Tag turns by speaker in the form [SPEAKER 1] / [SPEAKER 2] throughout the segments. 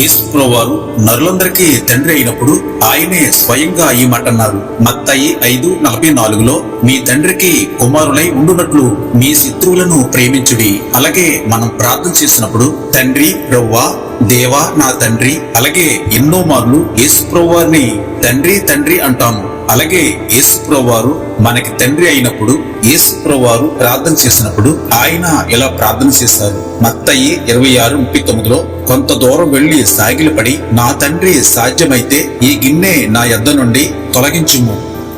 [SPEAKER 1] యేసుప్రవారు నరులందరికీ తండ్రి అయినప్పుడు ఆయనే స్వయంగా ఈ మాట అన్నారు. మత్తయి ఐదు నలభై నాలుగులో మీ తండ్రికి కుమారులై ఉండునట్లు మీ శత్రువులను ప్రేమించుడి. అలాగే మనం ప్రార్థన చేసినప్పుడు తండ్రి రవ్వా దేవా నా తండ్రి. అలాగే ఎన్నో మార్లు యేసు వారిని తండ్రి తండ్రి అంటాము. అలాగే యేసు మనకి తండ్రి అయినప్పుడు యేసుప్రవారు ప్రార్థన చేసినప్పుడు ఆయన ఇలా ప్రార్థన చేశారు? మత్తయి ఇరవై ఆరు ముప్పై తొమ్మిదిలో కొంత దూరం వెళ్ళి సాగిలపడి నా తండ్రి సాధ్యమైతే ఈ గిన్నె నా యొద్ద నుండి తొలగించుము.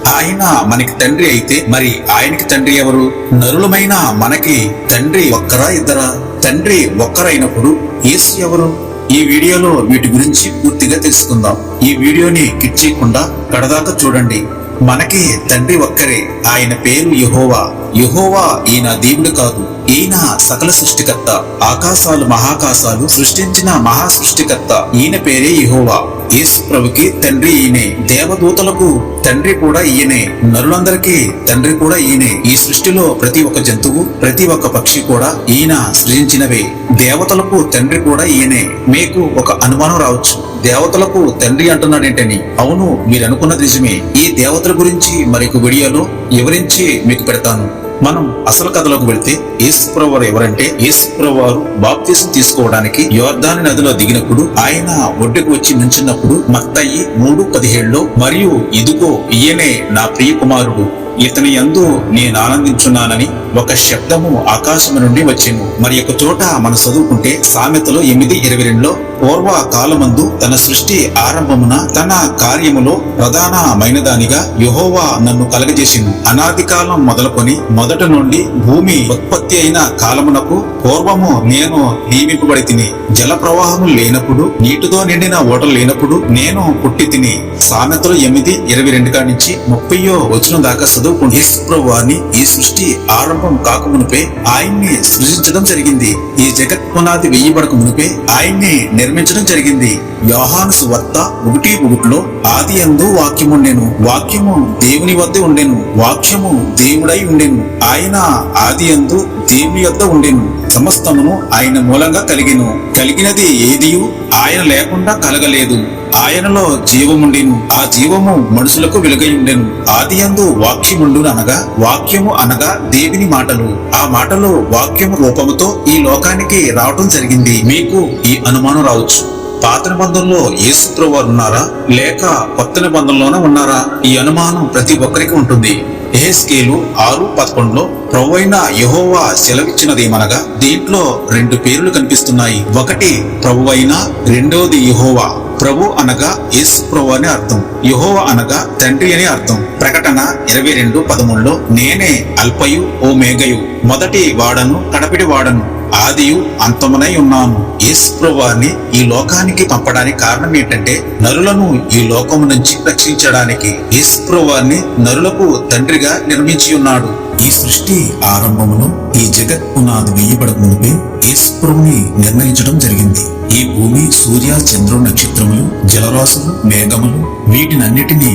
[SPEAKER 1] ఆయన మనకి తండ్రి అయితే మరి ఆయనకి తండ్రి ఎవరు? నరులమైన మనకి తండ్రి ఒక్కరా ఇద్దరా? తండ్రి ఒక్కరైనప్పుడు యేసు ఎవరు? ఈ వీడియోలో వీటి గురించి పూర్తిగా తెలుసుకుందాం. ఈ వీడియోని కిట్ చేయకుండా కడదాకా చూడండి. మనకి తండ్రి ఒక్కరే. ఆయన పేరు యహోవా. యహోవా ఈయన దేవుడు కాదు. ఈయన సకల సృష్టికర్త. ఆకాశాలు మహాకాశాలు సృష్టించిన మహా సృష్టికర్త. ఈయన పేరే యహోవా. ప్రభుకి తండ్రి ఈయనే. దేవదూతలకు తండ్రి కూడా ఈయనే. నరులందరికీ తండ్రి కూడా ఈయనే. ఈ సృష్టిలో ప్రతి ఒక్క జంతువు ప్రతి ఒక్క పక్షి కూడా ఈయన సృజించినవే. దేవతలకు తండ్రి కూడా ఈయనే. మీకు ఒక అనుమానం రావచ్చు. దేవతలకు తండ్రి అంటున్నాడేంటని. అవును మీరు అనుకున్నది నిజమే. ఈ దేవతల గురించి మరొక వీడియోలో వివరించి మీకు పెడతాను. మనం అసలు కథలోకి వెళ్తే యేసుప్రభు వారు ఎవరంటే యేసుప్రభు వారు బాప్తీసం తీసుకోవడానికి యోర్ధాని నదిలో దిగినప్పుడు ఆయన ఒడ్డుకు వచ్చి నుంచున్నప్పుడు మత్తయి మూడు పదిహేడులో మరియు ఇదిగో ఈయనే నా ప్రియ కుమారుడు ఇతని యందు నేను ఆనందించున్నానని ఒక శబ్దము ఆకాశము నుండి వచ్చింది. మరి ఒక చోట మనం చదువుకుంటే సామెతలు ఎనిమిది ఇరవై రెండులో పూర్వ కాలమందు తన సృష్టి ఆరంభమున తన కార్యములో ప్రధానమైనదానిగా యహోవా నన్ను కలగజేసింది. అనాది కాలం మొదలుకొని మొదట నుండి భూమి ఉత్పత్తి అయిన కాలమునకు పూర్వము నేను నియమింపబడి తిని జల ప్రవాహము లేనప్పుడు నీటితో నిండిన ఓటలు లేనప్పుడు నేను పుట్టి తిని సామెతలు ఎనిమిది ఇరవై రెండు కాడి నుంచి ముప్పయో వచ్చిన దాకా చదువుకుంటే ఈ సృష్టి ఆరంభం కాకమునిపే ఆయన్ని సృజించడం జరిగింది. ఈ జగత్ పునాది వెయ్యబడక మునిపే ఆయన్ని నిర్మించడం జరిగింది. యోహాను సువార్త ఒకటి ఒకటిలో ఆది అందు వాక్యము ఉండెను. వాక్యము దేవుని వద్ద ఉండెను. వాక్యము దేవుడై ఉండెను. ఆయన ఆది అందు దేవుని వద్ద ఉండెను. సమస్తమును ఆయన మూలంగా కలిగిను. కలిగినది ఏదియు ఆయన లేకుండా కలగలేదు. ఆయనలో జీవముండెను ఆ జీవము మనుషులకు వెలుగైండెను ఆది అందు వాక్యముండును అనగా వాక్యము అనగా దేవుని మాటలు. ఆ మాటలు వాక్యము రూపముతో ఈ లోకానికి రావటం జరిగింది. మీకు ఈ అనుమానం రావచ్చు. పాత నిబంధనలో యేసు వారు ఉన్నారా? లేక కొత్త నిబంధనలోనే ఉన్నారా? ఈ అనుమానం ప్రతి ఒక్కరికి ఉంటుంది. ఎహెస్కేలు ఆరు పదకొండులో ప్రభు అయిన యహోవా సెలవిచ్చినదేమనగా దీంట్లో రెండు పేర్లు కనిపిస్తున్నాయి. ఒకటి ప్రభు అయిన రెండోది యహోవా. ప్రభు అనగా యేసు ప్రభు అని అర్థం. యహోవ అనగా తండ్రి అని అర్థం. ప్రకటన ఇరవై రెండు పదమూడులో నేనే అల్పయు ఓ మేఘయు మొదటి వాడను కడపిడి వాడను ఆదియు అంతమునై ఉన్నాను. యేసుప్రభువారిని ఈ లోకానికి పంపడానికి కారణం ఏంటంటే నరులను ఈ లోకము నుంచి రక్షించడానికి యేసుప్రభువారిని నరులకు తండ్రిగా నిర్మించి ఉన్నాడు. ఈ సృష్టి ఆరంభమును ఈ జగత్ పునాది వేయబడక మునిపే యేసుప్రభుని నిర్ణయించడం జరిగింది. ఈ భూమి సూర్య చంద్రు నక్షత్రములు జలరాశులు మేఘములు వీటినన్నిటినీ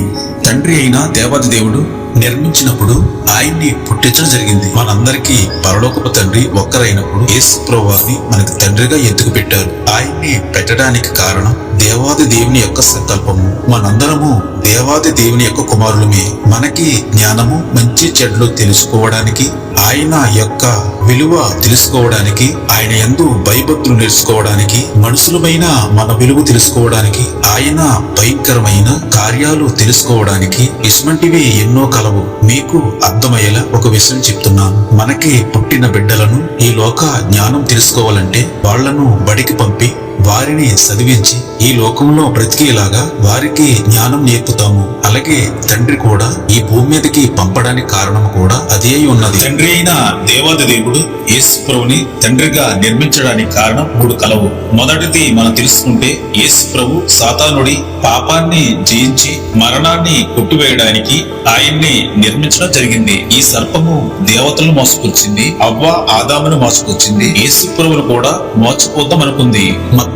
[SPEAKER 1] తండ్రి అయిన దేవాది దేవుడు నిర్మించినప్పుడు ఆయన్ని పుట్టించడం జరిగింది. మనందరికీ పరలోకపు తండ్రి ఒక్కరైనప్పుడు యేసు ప్రభువారిని మనకు తండ్రిగా ఎందుకు పెట్టారు? ఆయన్ని పెట్టడానికి కారణం దేవాది దేవుని యొక్క సంకల్పము. మనందరము దేవాది దేవుని యొక్క కుమారులమే. మనకి జ్ఞానము మంచి చెడ్లు తెలుసుకోవడానికి ఆయన యొక్క విలువ తెలుసుకోవడానికి ఆయన ఎందు భయభక్తులు నేర్చుకోవడానికి మనుషులమైన మన విలువ తెలుసుకోవడానికి ఆయన భయంకరమైన కార్యాలు తెలుసుకోవడానికి ఇటువంటివి ఎన్నో కలవు. మీకు అర్థమయ్యేలా ఒక విషయం చెప్తున్నాను. మనకి పుట్టిన బిడ్డలను ఈ లోక జ్ఞానం తెలుసుకోవాలంటే వాళ్ళను బడికి పంపి వారిని చదివించి ఈ లోకంలో బ్రతికేలాగా వారికి జ్ఞానం నేర్పుతాము. అలాగే తండ్రి కూడా ఈ భూమి మీదకి పంపడానికి కారణం కూడా అదే ఉన్నది. తండ్రి అయిన దేవాది దేవుడు యేసుప్రభుని తండ్రిగా నిర్మించడానికి కారణం మూడు కలవు. మొదటిది మనం తెలుసుకుంటే యేసుప్రభు సాతానుడి పాపాన్ని జయించి మరణాన్ని కొట్టివేయడానికి ఆయన్ని నిర్మించడం జరిగింది. ఈ సర్పము దేవతలను మోసుకొచ్చింది అవ్వ ఆదామును మోసుకొచ్చింది. యేసుప్రభును కూడా మోసపోద్దాం అనుకుంది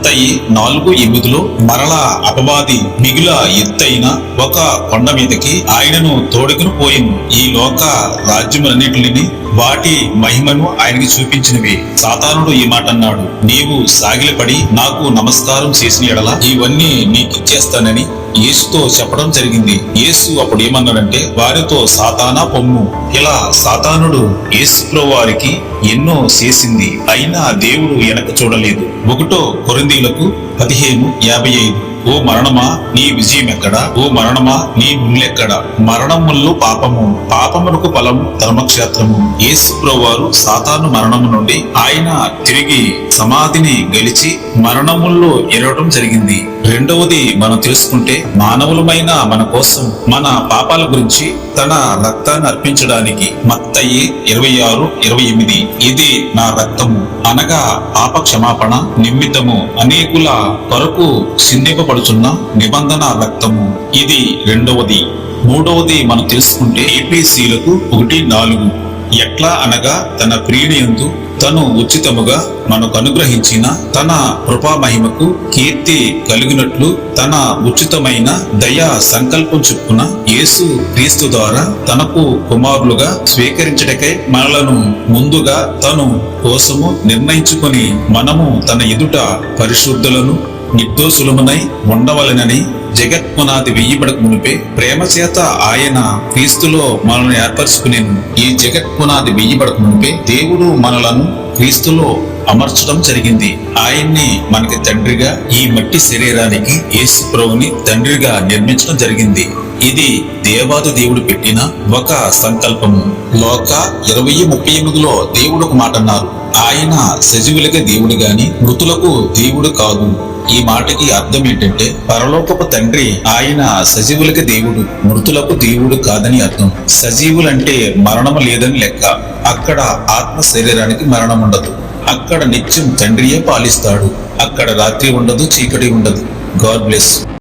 [SPEAKER 1] ఎత్తయి నాలుగు ఎనిమిదిలో మరలా అపవాది మిగుల ఎత్తైన ఒక కొండ మీదకి ఆయనను తోడుకుని పోయింది. ఈ లోక రాజ్యములన్నిటిని వాటి మహిమను ఆయనకి చూపించినవి. సాతానుడు ఈ మాట అన్నాడు నీవు సాగిలపడి నాకు నమస్కారం చేసిన ఎడల ఇవన్నీ నీకు ఇచ్చేస్తానని యేసుతో చెప్పడం జరిగింది. యేసు అప్పుడు ఏమన్నాడంటే వారితో సాతానా పొమ్ము. ఇలా సాతానుడు యేసులో వారికి ఎన్నో చేసింది. అయినా దేవుడు వెనక చూడలేదు. ఒకటో కొరిందీలకు పదిహేను యాభై ఐదు. ఓ మరణమా నీ విజయం ఎక్కడా ఓ మరణమా నీ ముళ్ళెక్కడా మరణముల్లో పాపము పాపమునకు ఫలం ధర్మక్షేత్రము. యేసు వారు సాతాను మరణము నుండి ఆయన తిరిగి సమాధిని గెలిచి మరణముల్లో ఎరవడం జరిగింది. రెండవది మనం తెలుసుకుంటే మానవులమైన మన కోసం మన పాపాల గురించి తన రక్తాన్ని అర్పించడానికి మత్తయి ఇరవై ఆరు ఇరవై ఎనిమిది. ఇది నా రక్తము. అనగా పాప క్షమాపణ నిమిత్తము అనేకుల కొరకు సిందింపబడుచున్న నిబంధన రక్తము. ఇది రెండవది. మూడవది మనం తెలుసుకుంటే ఏపీసీలకు ఒకటి నాలుగు. ఎట్లా అనగా తన ప్రియుని ఎందు తను ఉచితముగా మనకు అనుగ్రహించిన తన కృపా మహిమకు కీర్తి కలిగినట్లు తన ఉచితమైన దయా సంకల్పం చొప్పున యేసు క్రీస్తు ద్వారా తనకు కుమారులుగా స్వీకరించటకై మనలను ముందుగా తను కోసము నిర్ణయించుకొని మనము తన ఎదుట పరిశుద్ధులను నిర్దోషులమునై ఉండవలెనని జగత్మనాది వెయ్యబడకు మునిపే ప్రేమ చేత ఆయన క్రీస్తులో మనల్ని ఏర్పరచుకునేను. ఈ జగత్మనాది పునాది మునిపే దేవుడు మనలను క్రీస్తులో అమర్చడం జరిగింది. ఆయన్ని మనకి తండ్రిగా ఈ మట్టి శరీరానికి యేసు ప్రభుని తండ్రిగా నిర్మించడం జరిగింది. ఇది దేవాది దేవుడు పెట్టిన ఒక సంకల్పము. లోక ఇరవై ముప్పై ఎనిమిదిలో దేవుడు ఒక మాట అన్నారు ఆయన సజీవులకే దేవుడు గాని మృతులకు దేవుడు కాదు. ఈ మాటకి అర్థం ఏంటంటే పరలోకపు తండ్రి ఆయన సజీవులకి దేవుడు మృతులకు దేవుడు కాదని అర్థం. సజీవులంటే మరణము లేదని లెక్క. అక్కడ ఆత్మ శరీరానికి మరణం ఉండదు. అక్కడ నిత్యం తండ్రియే పాలిస్తాడు. అక్కడ రాత్రి ఉండదు చీకటి ఉండదు. God bless